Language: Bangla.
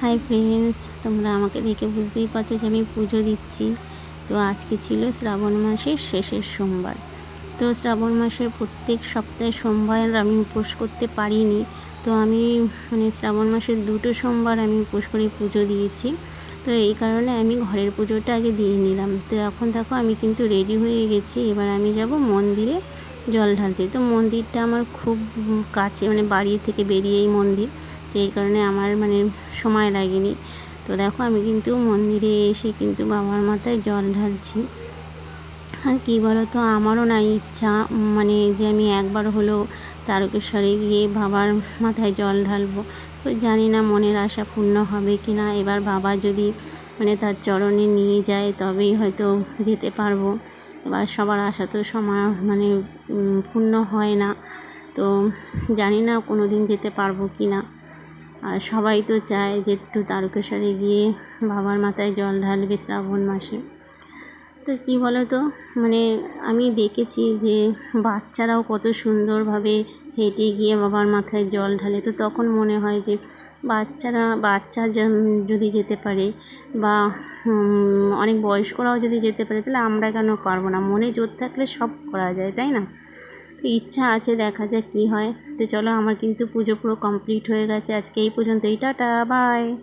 হাই ফ্রেন্ডস, তোমরা আমাকে দেখে বুঝতেই পারছ যে আমি পুজো দিচ্ছি। তো আজকে ছিল শ্রাবণ মাসের শেষের সোমবার। তো শ্রাবণ মাসের প্রত্যেক সপ্তাহে সোমবার আমি উপোস করতে পারিনি। তো আমি মানে শ্রাবণ মাসের দুটো সোমবার আমি উপোস করে পুজো দিয়েছি। তো এই কারণে আমি ঘরের পুজোটা আগে দিয়ে নিলাম। তো এখন দেখো আমি কিন্তু রেডি হয়ে গেছি। এবার আমি যাব মন্দিরে জল ঢালতে। তো মন্দিরটা আমার খুব কাছে মানে বাড়ি থেকে বেরিয়েই মন্দির। তো এই কারণে আমার মানে সময় লাগেনি। তো দেখো আমি কিন্তু মন্দিরে এসে কিন্তু বাবার মাথায় জল ঢালছি। আর কী বলো তো আমারও না ইচ্ছা মানে যে আমি একবার হলেও তারকেশ্বরে গিয়ে বাবার মাথায় জল ঢালবো। তো জানি না মনের আশা পূর্ণ হবে কি না এবার বাবা যদি মানে তার চরণে নিয়ে যায় তবেই হয়তো যেতে পারব। এবার সবার আশা তো সময় মানে পূর্ণ হয় না। তো জানি না কোনো দিন যেতে পারব কি না আর সবাই তো চায় যে একটু তারকেশ্বরে গিয়ে বাবার মাথায় জল ঢালবে শ্রাবণ মাসে। তো কী বলো তো মানে আমি দেখেছি যে বাচ্চারাও কত সুন্দরভাবে হেঁটে গিয়ে বাবার মাথায় জল ঢালে। তো তখন মনে হয় যে বাচ্চারা, বাচ্চা যদি যেতে পারে বা অনেক বয়স্করাও যদি যেতে পারে, তাহলে আমরা কেন পারব না? মনে জোর থাকলে সব করা যায়, তাই না? ইচ্ছা আছে, দেখা যাক কী হয়। তো চলো, আমার কিন্তু পুজো পুরো কমপ্লিট হয়ে গেছে। আজকে এই পর্যন্তই। Tata bye